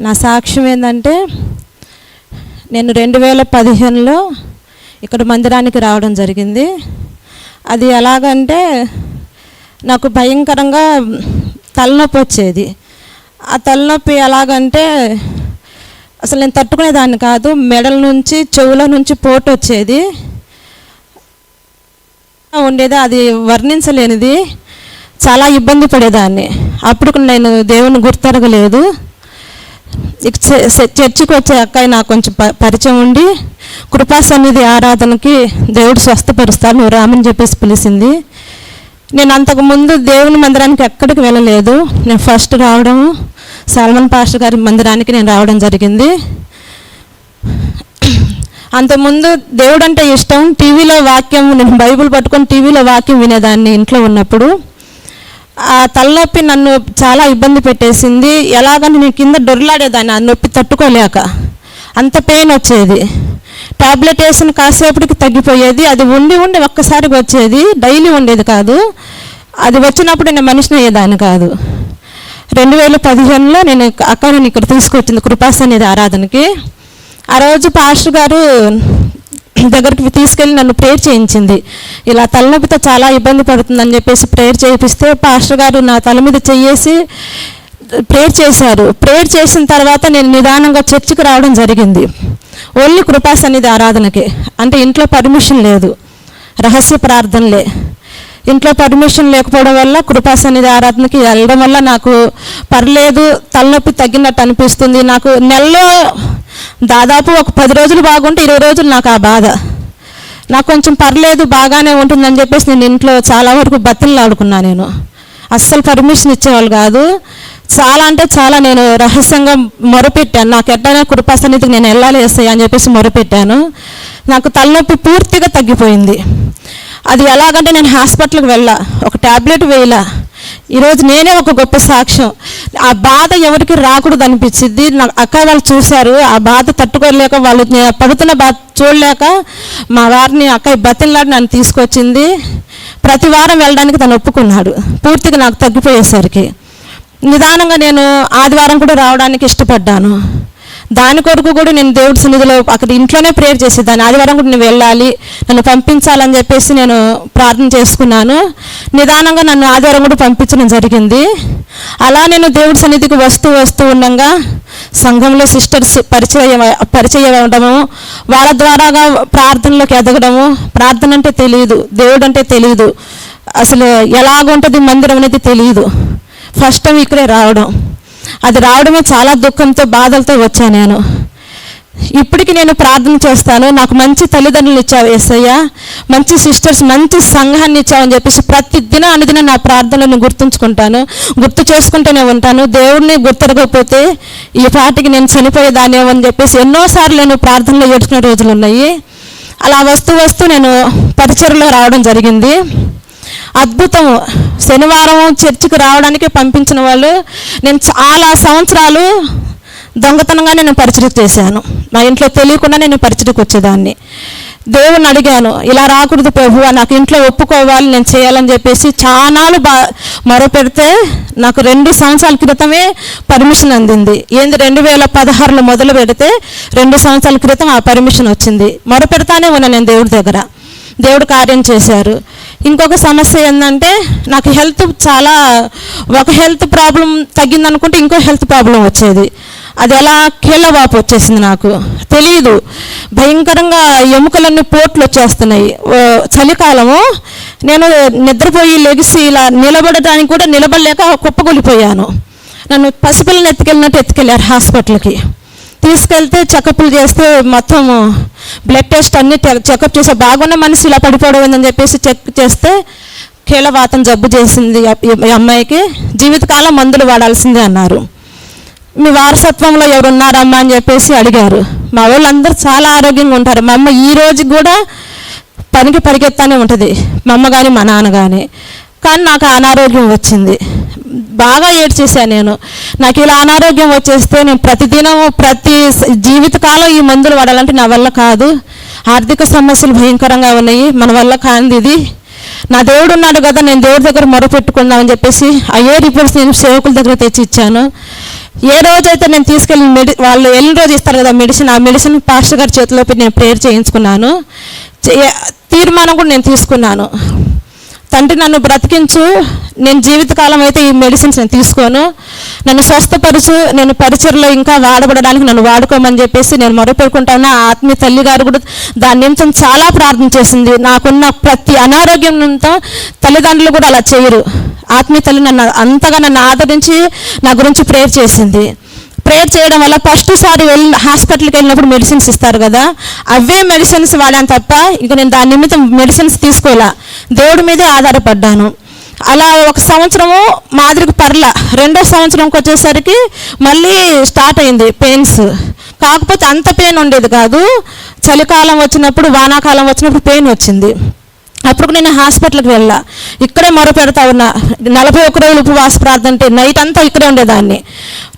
నా సాక్ష్యం ఏంటంటే నేను రెండు వేల పదిహేనులో ఇక్కడ మందిరానికి రావడం జరిగింది. అది ఎలాగంటే నాకు భయంకరంగా తలనొప్పి వచ్చేది. ఆ తలనొప్పి ఎలాగంటే అసలు నేను తట్టుకునేదాన్ని కాదు మెడల నుంచి చెవుల నుంచి పోటు వచ్చేది. ఉండేది అది వర్ణించలేనిది. చాలా ఇబ్బంది పడేదాన్ని. అప్పుడు నేను దేవుని గుర్తెరగలేదు ఇక చ- చర్చికి వచ్చే అక్కయ్య నాకు కొంచెం ప- పరిచయం ఉండి కృపా సన్నిధి ఆరాధనకి దేవుడు స్వస్థపరుస్తాడు నువ్వు రామని చెప్పేసి పిలిచింది. నేను అంతకు ముందు దేవుని మందిరానికి ఎక్కడికి వెళ్ళలేదు. నేను ఫస్ట్ రావడం సల్మాన్ పాస్టర్ గారి మందిరానికి నేను రావడం జరిగింది. అంతకుముందు దేవుడు అంటే ఇష్టం టీవీలో వాక్యం నేను బైబిల్ పట్టుకొని టీవీలో వాక్యం వినేదాన్ని ఇంట్లో ఉన్నప్పుడు. ఆ తలనొప్పి నన్ను చాలా ఇబ్బంది పెట్టేసింది. ఎలాగని నేను కింద డొర్లాడేదాన్ని ఆ నొప్పి తట్టుకోలేక. అంత పెయిన్ వచ్చేది. టాబ్లెట్ వేసిన కాసేపటికి తగ్గిపోయేది. అది ఉండి ఉండి ఒక్కసారికి వచ్చేది. డైలీ ఉండేది కాదు. అది వచ్చినప్పుడు నేను మనిషిని అయ్యేదాన్ని కాదు. రెండు వేల పదిహేనులో నేను అక్కడ నేను ఇక్కడ తీసుకొచ్చింది కృపాస్ అనేది ఆరాధనకి. ఆ రోజు పాస్టర్ గారు దగ్గరికి తీసుకెళ్ళి నన్ను ప్రేయర్ చేయించింది. ఇలా తలనొప్పితో చాలా ఇబ్బంది పడుతుందని చెప్పేసి ప్రేయర్ చేయిస్తే పాస్టర్ గారు నా తల మీద చేసి ప్రేయర్ చేశారు. ప్రేయర్ చేసిన తర్వాత నేను నిదానంగా చర్చికి రావడం జరిగింది. ఓన్లీ కృపా సన్నిధి ఆరాధనకి. అంటే ఇంట్లో పర్మిషన్ లేదు. రహస్య ప్రార్థనలే. ఇంట్లో పర్మిషన్ లేకపోవడం వల్ల కృపా సన్నిధి ఆరాధనకి వెళ్ళడం వల్ల నాకు పర్లేదు తలనొప్పి తగ్గినట్టు అనిపిస్తుంది. నాకు నెలలో దాదాపు ఒక పది రోజులు బాగుంటే ఇరవై రోజులు నాకు ఆ బాధ. నాకు కొంచెం పర్లేదు బాగానే ఉంటుందని చెప్పేసి నేను ఇంట్లో చాలా వరకు బతిలు ఆడుకున్నాను నేను. అస్సలు పర్మిషన్ ఇచ్చేవాళ్ళు కాదు. చాలా అంటే చాలా నేను రహస్యంగా మొరపెట్టాను. నాకు ఎట్లయినా కృపాసన్నిధికి నేను వెళ్ళాలి వేస్తాయి అని చెప్పేసి మొరపెట్టాను. నాకు తలనొప్పి పూర్తిగా తగ్గిపోయింది. అది ఎలాగంటే నేను హాస్పిటల్కి వెళ్ళా. ఒక ట్యాబ్లెట్ వేయలా. ఈరోజు నేనే ఒక గొప్ప సాక్ష్యం. ఆ బాధ ఎవరికి రాకూడదు అనిపించింది. నా అక్క వాళ్ళు చూశారు. ఆ బాధ తట్టుకోలేక వాళ్ళు పడుతున్న బాధ చూడలేక మా వారిని అక్క బతిలాడి నన్ను తీసుకొచ్చింది. ప్రతి వారం వెళ్ళడానికి తను ఒప్పుకున్నాడు. పూర్తిగా నాకు తగ్గిపోయేసరికి. నిదానంగా నేను ఆదివారం కూడా రావడానికి ఇష్టపడ్డాను. దాని కొరకు కూడా నేను దేవుడి సన్నిధిలో అక్కడ ఇంట్లోనే ప్రేయర్ చేసేదాన్ని. ఆదివారం కూడా నేను వెళ్ళాలి నన్ను పంపించాలని చెప్పేసి నేను ప్రార్థన చేసుకున్నాను. నిదానంగా నన్ను ఆదివారం కూడా పంపించడం జరిగింది. అలా నేను దేవుడి సన్నిధికి వస్తూ వస్తూ ఉండగా సంఘంలో సిస్టర్స్ పరిచయం పరిచయం అవ్వడము వాళ్ళ ద్వారాగా ప్రార్థనలోకి ఎదగడము. ప్రార్థన అంటే తెలియదు దేవుడు అంటే తెలియదు అసలు ఎలాగుంటుంది మందిరం అనేది తెలియదు ఫస్ట్ టైం ఇక్కడే రావడం. అది రావడమే చాలా దుఃఖంతో బాధలతో వచ్చాను నేను. ఇప్పటికి నేను ప్రార్థన చేస్తాను. నాకు మంచి తల్లిదండ్రులు ఇచ్చావు ఏసయ్య. మంచి సిస్టర్స్ మంచి సంఘాన్ని ఇచ్చావని చెప్పేసి ప్రతి దినం అనుదిన నా ప్రార్థనలను గుర్తుంచుకుంటాను. గుర్తు చేసుకుంటూనే ఉంటాను. దేవుడిని గుర్తెరగకపోతే ఈ పాటికి నేను చనిపోయేదానేమని అని చెప్పేసి ఎన్నోసార్లు నేను ప్రార్థనలో ఏడ్చుకునే రోజులు ఉన్నాయి. అలా వస్తూ వస్తూ నేను పరిచయలో రావడం జరిగింది. అద్భుతం. శనివారం చర్చికి రావడానికి పంపించిన వాళ్ళు నేను చాలా సంవత్సరాలు దొంగతనంగా నేను పరిచయం చేశాను. మా ఇంట్లో తెలియకుండా నేను పరిచయకు వచ్చేదాన్ని. దేవుని అడిగాను ఇలా రాకూడదు ప్రభు నాకు ఇంట్లో ఒప్పుకోవాలి నేను చేయాలని చెప్పేసి చాలాలు బా మొరపెడితే నాకు రెండు సంవత్సరాల క్రితమే పర్మిషన్ అందింది. ఏంది రెండు వేల పదహారులో మొదలు పెడితే రెండు సంవత్సరాల క్రితం ఆ పర్మిషన్ వచ్చింది. మొరపెడతానే ఉన్నా నేను దేవుడి దగ్గర. దేవుడు కార్యం చేశారు. ఇంకొక సమస్య ఏంటంటే నాకు హెల్త్ చాలా ఒక హెల్త్ ప్రాబ్లం తగ్గిందనుకుంటే ఇంకో హెల్త్ ప్రాబ్లం వచ్చేది. అది ఎలా కీళ్ళవాపు వచ్చేసింది నాకు. తెలియదు భయంకరంగా ఎముకలన్నీ పోట్లు వచ్చేస్తున్నాయి. చలికాలము. నేను నిద్రపోయి లెగిసి ఇలా నిలబడటానికి కూడా నిలబడలేక కుప్పగొలిపోయాను. నన్ను పసిపిల్లని ఎత్తుకెళ్ళినట్టు ఎత్తుకెళ్ళారు హాస్పిటల్కి. తీసుకెళ్తే చెకప్లు చేస్తే మొత్తం బ్లడ్ టెస్ట్ అన్ని చెకప్ చేస్తే బాగున్న మనిషి ఇలా పడిపోవడం అని చెప్పేసి చెక్ చేస్తే కీలవాతం జబ్బు చేసింది అమ్మాయికి. జీవితకాలం మందులు వాడాల్సిందే అన్నారు. మీ వారసత్వంలో ఎవరు ఉన్నారమ్మా అని చెప్పేసి అడిగారు. మా వాళ్ళందరూ చాలా ఆరోగ్యంగా ఉంటారు. మా అమ్మ ఈ రోజు కూడా పనికి పరిగెత్తానే ఉంటుంది. మా అమ్మ కానీ మా నాన్న కానీ కానీ నాకు అనారోగ్యం వచ్చింది. బాగా ఏడ్చేసాను నేను. నాకు ఇలా అనారోగ్యం వచ్చేస్తే నేను ప్రతిదినం ప్రతి జీవితకాలం ఈ మందులు వాడాలంటే నా వల్ల కాదు. ఆర్థిక సమస్యలు భయంకరంగా ఉన్నాయి. మన వల్ల కానిది ఇది. నా దేవుడు ఉన్నాడు కదా నేను దేవుడి దగ్గర మొరపెట్టుకుందామని చెప్పేసి అయ్యే రిపోర్ట్స్ నేను సేవకుల దగ్గర తెచ్చి ఇచ్చాను. ఏ రోజైతే నేను తీసుకెళ్ళిన మెడి వాళ్ళు వెళ్ళిన రోజు ఇస్తారు కదా మెడిసిన్ ఆ మెడిసిన్ పాస్టర్ గారి చేతిలో పెట్టి నేను ప్రేయర్ చేయించుకున్నాను. చే- తీర్మానం కూడా నేను తీసుకున్నాను. తండ్రి నన్ను బ్రతికించు నేను జీవితకాలం అయితే ఈ మెడిసిన్స్ నేను తీసుకోను. నన్ను స్వస్థపరచు నేను పరిచయలో ఇంకా వాడబడడానికి నన్ను వాడుకోమని చెప్పేసి నేను మొరపెట్టుకుంటాను. ఆ ఆత్మీయ తల్లి గారు కూడా దాని నిమిషం చాలా ప్రార్థన చేసింది. నాకున్న ప్రతి అనారోగ్యం తల్లిదండ్రులు కూడా అలా చేయరు. ఆత్మీయ తల్లి నన్ను అంతగా నన్ను ఆదరించి నా గురించి ప్రేయర్ చేసింది. ప్రేయర్ చేయడం వల్ల ఫస్ట్ సారి వెళ్ళి హాస్పిటల్కి వెళ్ళినప్పుడు మెడిసిన్స్ ఇస్తారు కదా అవే మెడిసిన్స్ వాడాను తప్ప ఇక నేను దాని నిమిత్తం మెడిసిన్స్ తీసుకోలే. దేవుడి మీదే ఆధారపడ్డాను. అలా ఒక సంవత్సరము మాదిరికి పర్ల. రెండో సంవత్సరంకి వచ్చేసరికి మళ్ళీ స్టార్ట్ అయింది పెయిన్స్. కాకపోతే అంత పెయిన్ ఉండేది కాదు. చలికాలం వచ్చినప్పుడు వానాకాలం వచ్చినప్పుడు పెయిన్ వచ్చింది. అప్పుడు నేను హాస్పిటల్కి వెళ్ళా. ఇక్కడే మొర పెడతా ఉన్నా. నలభై ఒక్క రోజులు ఉపవాస ప్రార్థన అంటే నైట్ అంతా ఇక్కడే ఉండేదాన్ని.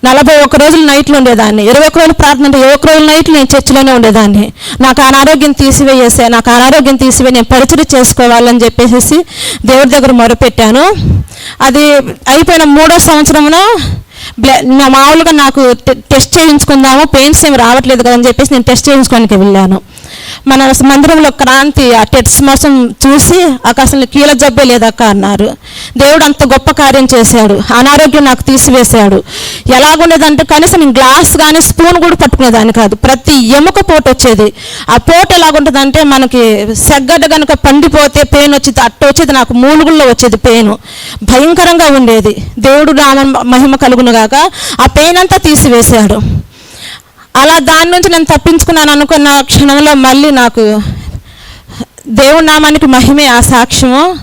నలభై ఒక్క రోజులు నైట్లు ఉండేదాన్ని. ఇరవై ఒక్క రోజులు ప్రార్థన అంటే ఇరవై ఒక్క రోజులు నైట్లు నేను చర్చిలోనే ఉండేదాన్ని. నాకు అనారోగ్యం తీసివేయేసే నాకు అనారోగ్యం తీసివే నేను పరిచయం చేసుకోవాలని చెప్పేసి దేవుడి దగ్గర మొరపెట్టాను. అది అయిపోయిన మూడో సంవత్సరంలో నా మామూలుగా నాకు టెస్ట్ చేయించుకుందాము పెయిన్స్ ఏమి రావట్లేదు కదని అని చెప్పేసి నేను టెస్ట్ చేయించుకోనికి వెళ్ళాను. మన మందిరంలో క్రాంతి ఆ టెట్స్ మోసం చూసి ఆకాశంలో కీల జబ్బే లేదక్క అన్నారు. దేవుడు అంత గొప్ప కార్యం చేశాడు. అనారోగ్యం నాకు తీసివేశాడు. ఎలాగుండేదంటే కనీసం నేను గ్లాస్ కానీ స్పూన్ కూడా పట్టుకునేదాన్ని కాదు. ప్రతి ఎముక పోటు వచ్చేది. ఆ పోటు ఎలాగుంటుందంటే మనకి సెగ్గడ్డ కనుక పండిపోతే పెయిన్ వచ్చేది అట్ట వచ్చేది నాకు మూలుగుల్లో వచ్చేది పెయిన్. భయంకరంగా ఉండేది. దేవుడు నామ మహిమ కలుగును గాక ఆ పెయిన్ అంతా తీసివేశాడు. అలా దాని నుంచి నేను తప్పించుకున్నాను అనుకున్న క్షణంలో మళ్ళీ నాకు దేవుడి నామానికి మహిమే ఆ సాక్ష్యము.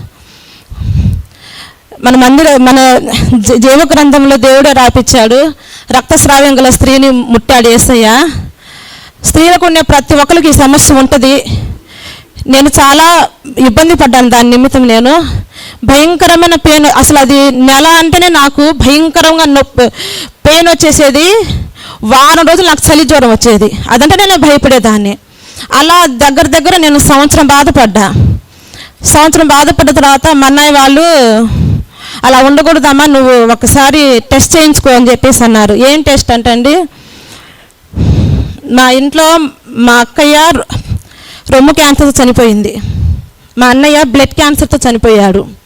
మన మందిర మన జీవ గ్రంథంలో దేవుడే రాపిచ్చాడు. రక్తస్రావం గల స్త్రీని ముట్టాడు ఏసయ్య. స్త్రీలకు ఉండే ప్రతి ఒక్కరికి ఈ సమస్య ఉంటుంది. నేను చాలా ఇబ్బంది పడ్డాను దాని నిమిత్తం నేను. భయంకరమైన పెయిన్ అసలు అది నెల అంటేనే నాకు భయంకరంగా నొప్పి పెయిన్ వచ్చేసేది. వారం రోజులు నాకు చలి జ్వరం వచ్చేది. అదంటే నేను భయపడేదాన్ని. అలా దగ్గర దగ్గర నేను సంవత్సరం బాధపడ్డా. సంవత్సరం బాధపడ్డ తర్వాత మా అన్నయ్య వాళ్ళు అలా ఉండకూడదమ్మా నువ్వు ఒకసారి టెస్ట్ చేయించుకో అని చెప్పేసి అన్నారు. ఏం టెస్ట్ అంటే అండి మా ఇంట్లో మా అక్కయ్య రొమ్ము క్యాన్సర్తో చనిపోయింది. మా అన్నయ్య బ్లడ్ క్యాన్సర్తో చనిపోయాడు.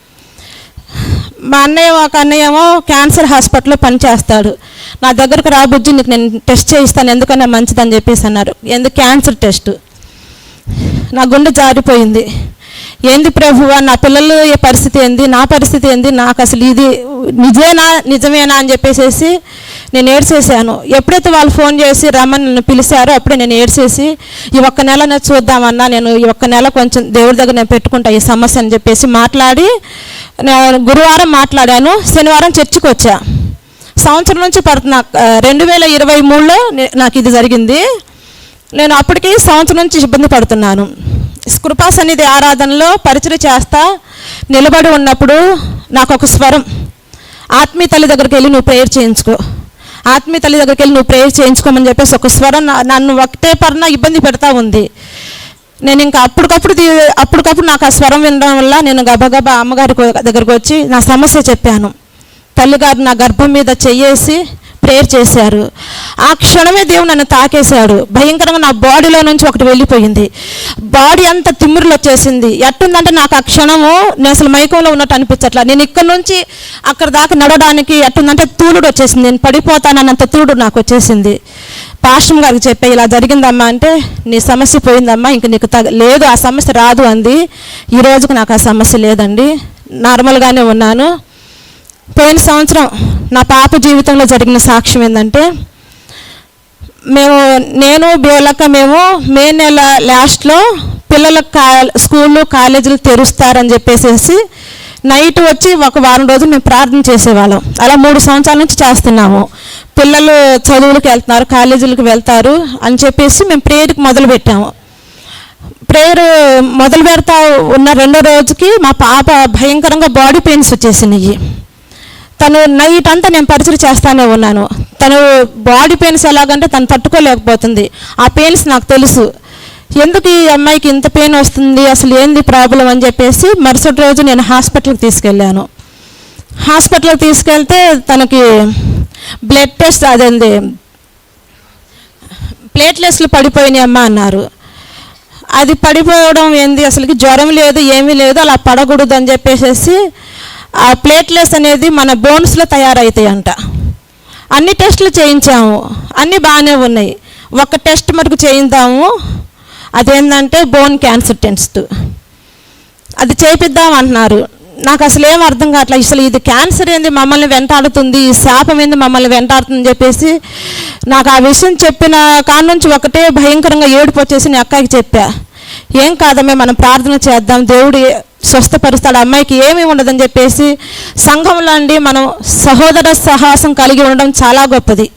మా అన్నయ్య ఒక అన్నయ్య ఏమో క్యాన్సర్ హాస్పిటల్లో పనిచేస్తాడు. నా దగ్గరకు రాబుజ్జి నీకు నేను టెస్ట్ చేయిస్తాను ఎందుకన్నా మంచిదని చెప్పేసి అన్నారు. ఎందుకు క్యాన్సర్ టెస్ట్ నా గుండె జారిపోయింది. ఏంది ప్రభువా నా పిల్లలు ఏ పరిస్థితి ఏంది? నా పరిస్థితి ఏంది? నాకు అసలు ఇది నిజేనా నిజమేనా అని చెప్పేసేసి నేను ఏడ్చేసాను ఎప్పుడైతే వాళ్ళు ఫోన్ చేసి రమ్మని నన్ను పిలిచారో అప్పుడే నేను ఏడ్చేసి ఈ ఒక్క నెల నేను చూద్దామన్నా నేను ఈ ఒక్క నెల కొంచెం దేవుడి దగ్గర నేను పెట్టుకుంటా ఈ సమస్య అని చెప్పేసి మాట్లాడి గురువారం మాట్లాడాను శనివారం చర్చికి వచ్చా. సంవత్సరం నుంచి పడుతున్నా రెండు వేల ఇరవై మూడులో నాకు ఇది జరిగింది. నేను అప్పటికి సంవత్సరం నుంచి ఇబ్బంది పడుతున్నాను. కృపా సన్నిధి ఆరాధనలో పరిచయం చేస్తా నిలబడి ఉన్నప్పుడు నాకు ఒక స్వరం ఆత్మీయ తల్లి దగ్గరికి వెళ్ళి నువ్వు ప్రేయర్ చేయించుకో. ఆత్మీయ తల్లి దగ్గరికి వెళ్ళి నువ్వు ప్రేయర్ చేయించుకోమని చెప్పేసి ఒక స్వరం నన్ను ఒకటే పరన ఇబ్బంది పెడతా ఉంది. నేను ఇంకా అప్పటికప్పుడు అప్పటికప్పుడు నాకు ఆ స్వరం వినడం వల్ల నేను గబగబా అమ్మగారి దగ్గరకు వచ్చి నా సమస్య చెప్పాను. తల్లిగారు నా గర్భం మీద చెయ్యేసి ప్రేయర్ చేశారు. ఆ క్షణమే దేవుడు నన్ను తాకేశాడు. భయంకరంగా నా బాడీలో నుంచి ఒకటి వెళ్ళిపోయింది. బాడీ అంతా తిమ్మురులు వచ్చేసింది. ఎట్టుందంటే నాకు ఆ క్షణము నేను అసలు మైకంలో ఉన్నట్టు అనిపించట్లా. నేను ఇక్కడ నుంచి అక్కడ దాకా నడవడానికి ఎట్టుందంటే తూలుడు వచ్చేసింది. నేను పడిపోతానన్నంత తూలుడు నాకు వచ్చేసింది. పాస్టమ్ గారికి చెప్పే ఇలా జరిగిందమ్మా అంటే నీ సమస్య పోయిందమ్మా ఇంక నీకు తగ లేదు ఆ సమస్య రాదు అంది. ఈ రోజుకి నాకు ఆ సమస్య లేదండి. నార్మల్గానే ఉన్నాను. పోయిన సంవత్సరం నా పాప జీవితంలో జరిగిన సాక్ష్యం ఏంటంటే మేము నేను బియోలక్క మేము మే నెల లాస్ట్లో పిల్లలకు కా స్కూళ్ళు కాలేజీలు తెరుస్తారని చెప్పేసేసి నైట్ వచ్చి ఒక వారం రోజులు మేము ప్రార్థన చేసేవాళ్ళం. అలా మూడు సంవత్సరాల నుంచి చేస్తున్నాము. పిల్లలు చదువులకు వెళ్తున్నారు కాలేజీలకు వెళ్తారు అని చెప్పేసి మేము ప్రేయర్కి మొదలు పెట్టాము. ప్రేయర్ మొదలు పెడతా ఉన్న రెండో రోజుకి మా పాప భయంకరంగా బాడీ పెయిన్స్ వచ్చేసినాయి. తను నైట్ అంతా నేను పరిచయం చేస్తానే ఉన్నాను. తను బాడీ పెయిన్స్ ఎలాగంటే తను తట్టుకోలేకపోతుంది. ఆ పెయిన్స్ నాకు తెలుసు. ఎందుకు ఈ అమ్మాయికి ఇంత పెయిన్ వస్తుంది? అసలు ఏంది ప్రాబ్లం అని చెప్పేసి మరుసటి రోజు నేను హాస్పిటల్కి తీసుకెళ్ళాను. హాస్పిటల్కి తీసుకెళ్తే తనకి బ్లడ్ టెస్ట్ అదేంది? ప్లేట్లెస్లు పడిపోయినాయి అమ్మ అన్నారు. అది పడిపోవడం ఏంది? అసలుకి జ్వరం లేదు ఏమీ లేదు అలా పడకూడదు అని చెప్పేసి ఆ ప్లేట్లెస్ అనేది మన బోన్స్లో తయారవుతాయి అంట అన్ని టెస్టులు చేయించాము. అన్నీ బాగానే ఉన్నాయి. ఒక టెస్ట్ మటుకు చేయిద్దాము అదేంటంటే బోన్ క్యాన్సర్ టెస్ట్. అది చేపిద్దాం అంటున్నారు. నాకు అసలు ఏం అర్థం కావట్లే. అసలు ఇది క్యాన్సర్ ఏంది మమ్మల్ని వెంటాడుతుంది శాపం ఏంది మమ్మల్ని వెంటాడుతుంది చెప్పేసి నాకు ఆ విషయం చెప్పిన కాడ నుంచి ఒకటే భయంకరంగా ఏడుపు వచ్చేసి నేను అక్కకి చెప్పా. ఏం కాదమ్మే మనం ప్రార్థన చేద్దాం దేవుడు స్వస్థపరుస్తాడు అమ్మాయికి ఏమీ ఉండదని చెప్పేసి సంఘంలో అండి మనం సహోదర సహాసం కలిగి ఉండడం చాలా గొప్పది.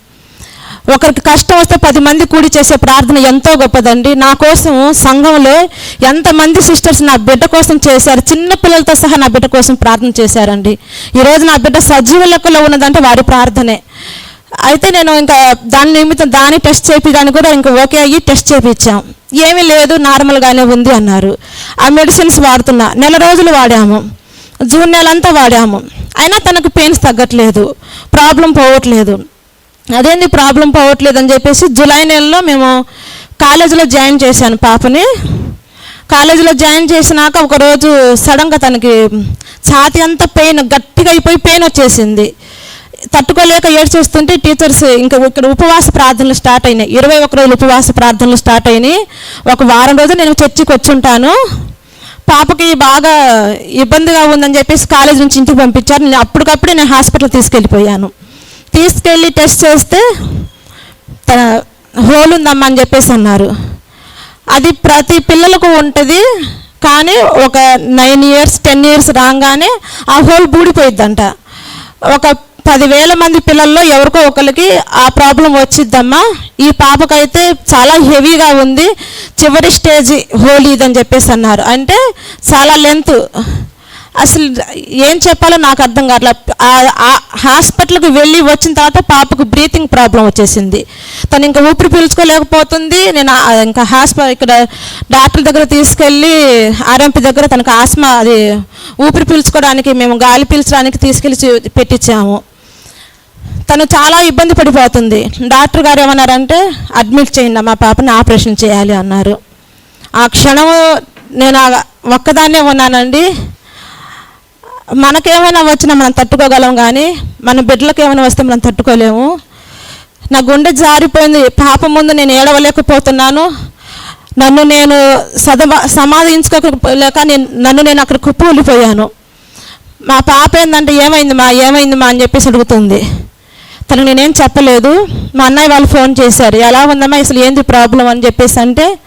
ఒకరికి కష్టం వస్తే పది మంది కూడి చేసే ప్రార్థన ఎంతో గొప్పదండి. నా కోసం సంఘంలో ఎంతమంది సిస్టర్స్ నా బిడ్డ కోసం చేశారు చిన్న పిల్లలతో సహా నా బిడ్డ కోసం ప్రార్థన చేశారండి. ఈరోజు నా బిడ్డ సజీవ లెక్కలో ఉన్నదంటే వారి ప్రార్థనే. అయితే నేను ఇంకా దాని నిమిత్తం దాన్ని టెస్ట్ చేయించడానికి కూడా ఇంకా ఓకే అయ్యి టెస్ట్ చేయించాం. ఏమీ లేదు నార్మల్గానే ఉంది అన్నారు. ఆ మెడిసిన్స్ వాడుతున్నా. నెల రోజులు వాడాము. జూన్ నెలంతా వాడాము. అయినా తనకు పెయిన్స్ తగ్గట్లేదు. ప్రాబ్లం పోవట్లేదు. అదేంది ప్రాబ్లం పోవట్లేదు అని చెప్పేసి జూలై నెలలో మేము కాలేజీలో జాయిన్ చేశాను పాపని. కాలేజీలో జాయిన్ చేసినాక ఒకరోజు సడన్గా తనకి ఛాతి అంతా పెయిన్ గట్టిగా అయిపోయి పెయిన్ వచ్చేసింది. తట్టుకోలేక ఏడ్చేస్తుంటే టీచర్స్ ఇంకా ఇక్కడ ఉపవాస ప్రార్థనలు స్టార్ట్ అయినాయి. ఇరవై ఒక రోజులు ఉపవాస ప్రార్థనలు స్టార్ట్ అయినాయి. ఒక వారం రోజులు నేను చర్చికి వచ్చి ఉంటాను పాపకి బాగా ఇబ్బందిగా ఉందని చెప్పేసి కాలేజ్ నుంచి ఇంటికి పంపించారు. నేను అప్పటికప్పుడే నేను హాస్పిటల్ తీసుకెళ్ళిపోయాను. తీసుకెళ్ళి టెస్ట్ చేస్తే తన హోల్ ఉందమ్మా అని చెప్పేసి అన్నారు. అది ప్రతి పిల్లలకు ఉంటుంది కానీ ఒక నైన్ ఇయర్స్ టెన్ ఇయర్స్ రాగానే ఆ హోల్ బూడిపోయిద్దంట. ఒక పదివేల మంది పిల్లల్లో ఎవరికో ఒకరికి ఆ ప్రాబ్లం వచ్చిద్దమ్మా. ఈ పాపకైతే చాలా హెవీగా ఉంది చివరి స్టేజ్ హోల్ ఇదని చెప్పేసి అన్నారు. అంటే చాలా లెంత్ అసలు ఏం చెప్పాలో నాకు అర్థం కావట్లే. హాస్పిటల్కి వెళ్ళి వచ్చిన తర్వాత పాపకు బ్రీతింగ్ ప్రాబ్లం వచ్చేసింది. తను ఇంకా ఊపిరి పీల్చుకోలేకపోతుంది. నేను ఇంకా హాస్పిటల్ ఇక్కడ డాక్టర్ దగ్గర తీసుకెళ్ళి ఆర్ఎంపి దగ్గర తనకు ఆస్మా అది ఊపిరి పీల్చుకోవడానికి మేము గాలి పీల్చడానికి తీసుకెళ్ళి పెట్టించాము. తను చాలా ఇబ్బంది పడిపోతుంది. డాక్టర్ గారు ఏమన్నారంటే అడ్మిట్ చేయండి మా పాపని ఆపరేషన్ చేయాలి అన్నారు. ఆ క్షణం నేను ఒక్కదాన్నే ఉన్నానండి. మనకేమైనా వచ్చినా మనం తట్టుకోగలం కానీ మన బిడ్డలకు ఏమైనా వస్తే మనం తట్టుకోలేము. నా గుండె జారిపోయింది. పాప ముందు నేను ఏడవలేకపోతున్నాను. నన్ను నేను సదమా సమాధించుకోలేక నేను నన్ను నేను అక్కడ కుప్పూలిపోయాను మా పాప ఏంటంటే ఏమైంది మా ఏమైంది మా? అని చెప్పేసి అడుగుతుంది. తనకు నేనేం చెప్పలేదు. మా అన్నయ్య వాళ్ళు ఫోన్ చేశారు. ఎలా ఉందమ్మా? అసలు ఏంది ప్రాబ్లం అని చెప్పేసి అంటే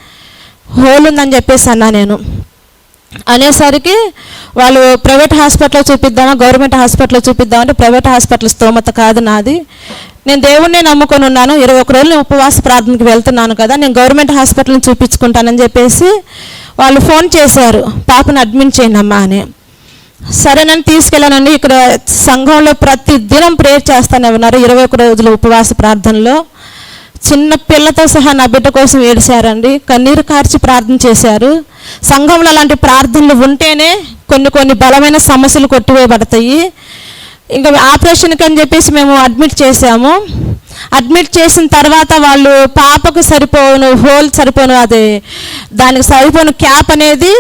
హోల్ ఉందని చెప్పేసి అన్నా నేను. అనేసరికి వాళ్ళు ప్రైవేట్ హాస్పిటల్లో చూపిద్దామా గవర్నమెంట్ హాస్పిటల్లో చూపిద్దామంటే ప్రైవేట్ హాస్పిటల్ స్తోమత కాదు నాది. నేను దేవుణ్ణి నమ్ముకొని ఉన్నాను. ఇరవై ఒక రోజులు ఉపవాస ప్రార్థనకి వెళ్తున్నాను కదా నేను గవర్నమెంట్ హాస్పిటల్ని చూపించుకుంటానని చెప్పేసి వాళ్ళు ఫోన్ చేశారు. పాపను అడ్మిట్ చేయండి అమ్మా అని. సరేనని తీసుకెళ్ళానండి. ఇక్కడ సంఘంలో ప్రతి దినం ప్రేయర్ చేస్తానే ఉన్నారు. ఇరవై ఒక రోజుల ఉపవాస ప్రార్థనలో. చిన్న పిల్లతో సహా నా బిడ్డ కోసం ఏడిశారండి కన్నీరు కార్చి ప్రార్థన చేశారు. సంఘంలో అలాంటి ప్రార్థనలు ఉంటేనే కొన్ని కొన్ని బలమైన సమస్యలు కొట్టివేయబడతాయి. ఇంకా ఆపరేషన్కి అని చెప్పేసి మేము అడ్మిట్ చేసాము అడ్మిట్ చేసిన తర్వాత వాళ్ళు పాపకు సరిపోను హోల్ సరిపోను అది దానికి సరిపోను క్యాప్ అనేది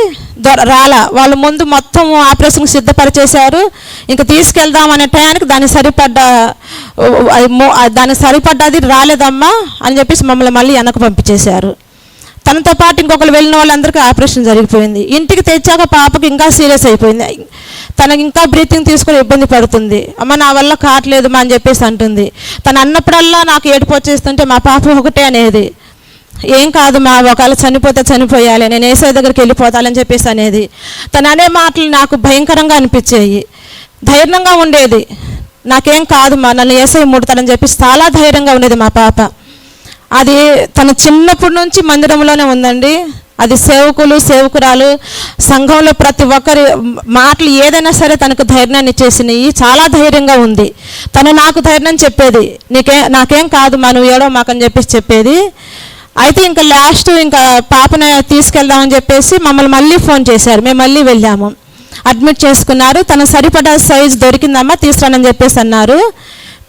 దొర రాలా. వాళ్ళు ముందు మొత్తం ఆపరేషన్కి సిద్ధపరిచేశారు. ఇంకా తీసుకెళ్దాం అనే టయానికి దానికి సరిపడ్డ అది దానికి సరిపడ్డది రాలేదమ్మా అని చెప్పేసి మమ్మల్ని మళ్ళీ వెనక్కి పంపించేశారు. తనతో పాటు ఇంకొకరు వెళ్ళిన వాళ్ళందరికీ ఆపరేషన్ జరిగిపోయింది. ఇంటికి తెచ్చాక పాపకి ఇంకా సీరియస్ అయిపోయింది. తనకి ఇంకా బ్రీతింగ్ తీసుకుని ఇబ్బంది పడుతుంది. అమ్మ నా వల్ల కావట్లేదు మా అని చెప్పేసి అంటుంది. తను అన్నప్పుడల్లా నాకు ఏడుపు వచ్చేస్తుంటే మా పాప ఒకటే అనేది. ఏం కాదు మా ఒకవేళ చనిపోతే చనిపోయాలి. నేను ఏసఐ దగ్గరికి వెళ్ళిపోతాలని చెప్పేసి అనేది. తను అనే మాటలు నాకు భయంకరంగా అనిపించాయి. ధైర్యంగా ఉండేది. నాకేం కాదు మా నన్ను ఏసై ముడతాడని చెప్పేసి చాలా ధైర్యంగా ఉండేది మా పాప. అది తన చిన్నప్పటి నుంచి మందిరంలోనే ఉందండి. అది సేవకులు సేవకురాలు సంఘంలో ప్రతి ఒక్కరి మాటలు ఏదైనా సరే తనకు ధైర్యాన్ని చేసినాయి చాలా ధైర్యంగా ఉంది. తను నాకు ధైర్యం చెప్పేది. నీకే నాకేం కాదు మా నువ్వు ఏడో మాకని చెప్పేసి చెప్పేది. అయితే ఇంకా లాస్ట్ ఇంకా పాపను తీసుకెళ్దామని చెప్పేసి మమ్మల్ని మళ్ళీ ఫోన్ చేశారు. మేము మళ్ళీ వెళ్ళాము. అడ్మిట్ చేసుకున్నారు. తన సరిపడా సైజ్ దొరికిందమ్మా తీసుకురానని చెప్పేసి అన్నారు.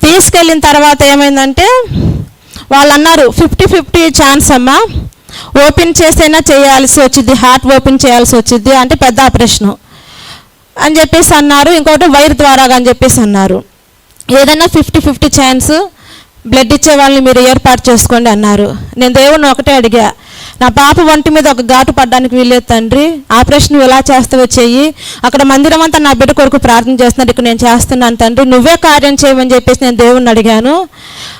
తీసుకెళ్ళిన తర్వాత ఏమైందంటే వాళ్ళు అన్నారు ఫిఫ్టీ ఫిఫ్టీ ఛాన్స్ అమ్మా. ఓపెన్ చేసైనా చేయాల్సి వచ్చింది హార్ట్ ఓపెన్ చేయాల్సి వచ్చింది అంటే పెద్ద ఆపరేషను. అని చెప్పేసి అన్నారు ఇంకొకటి వైర్ ద్వారా అని చెప్పేసి అన్నారు. ఏదైనా ఫిఫ్టీ ఫిఫ్టీ ఛాన్స్ బ్లడ్ ఇచ్చే వాళ్ళని మీరు ఏర్పాటు చేసుకోండి అన్నారు. నేను దేవుణ్ణి ఒకటే అడిగా నా పాప ఒంటి మీద ఒక ఘాటు పడ్డానికి వీల్లేదు తండ్రి. ఆపరేషన్ నువ్వు ఎలా చేస్తావో చెయ్యి. అక్కడ మందిరం అంతా నా బిడ్డ కొరకు ప్రార్థన చేస్తున్నాడు ఇక్కడ నేను చేస్తున్నాను తండ్రి. నువ్వే కార్యం చేయమని చెప్పేసి నేను దేవుణ్ణి అడిగాను.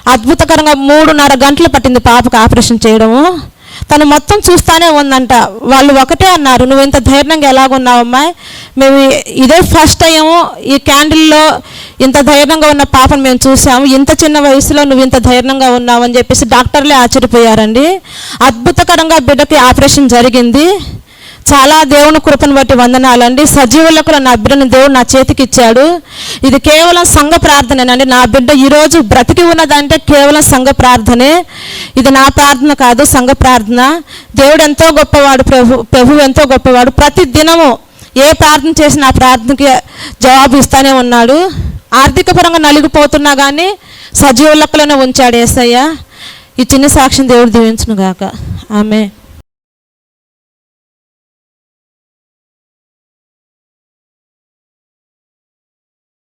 అద్భుతకరంగా మూడున్నర గంటలు పట్టింది పాపకు ఆపరేషన్ చేయడము. తను మొత్తం చూస్తానే ఉందంట. వాళ్ళు ఒకటే అన్నారు నువ్వు ఇంత ధైర్యంగా ఎలాగున్నావమ్మా మేము ఇదే ఫస్ట్ టైం ఈ క్యాండిల్లో ఇంత ధైర్యంగా ఉన్న పాపను మేము చూసాము ఇంత చిన్న వయసులో నువ్వు ఇంత ధైర్యంగా ఉన్నావు అని చెప్పేసి డాక్టర్లే ఆశ్చర్యపోయారండి. అద్భుతకరంగా బిడ్డకి ఆపరేషన్ జరిగింది. చాలా దేవుని కృపను బట్టి వందనాలండి. సజీవులకు నా బిడ్డను దేవుడు నా చేతికి ఇచ్చాడు. ఇది కేవలం సంఘ ప్రార్థనేనండి. నా బిడ్డ ఈరోజు బ్రతికి ఉన్నదంటే కేవలం సంఘ ప్రార్థనే. ఇది నా ప్రార్థన కాదు సంఘ ప్రార్థన. దేవుడు ఎంతో గొప్పవాడు ప్రభు ప్రభు ఎంతో గొప్పవాడు. ప్రతి దినము ఏ ప్రార్థన చేసినా ఆ ప్రార్థనకి జవాబు ఇస్తానే ఉన్నాడు. ఆర్థిక పరంగా నలిగిపోతున్నా కానీ సజీవులకులోనే ఉంచాడు ఏసయ్య. ఈ చిన్న సాక్ష్యం దేవుడు దీవించును గాక ఆమె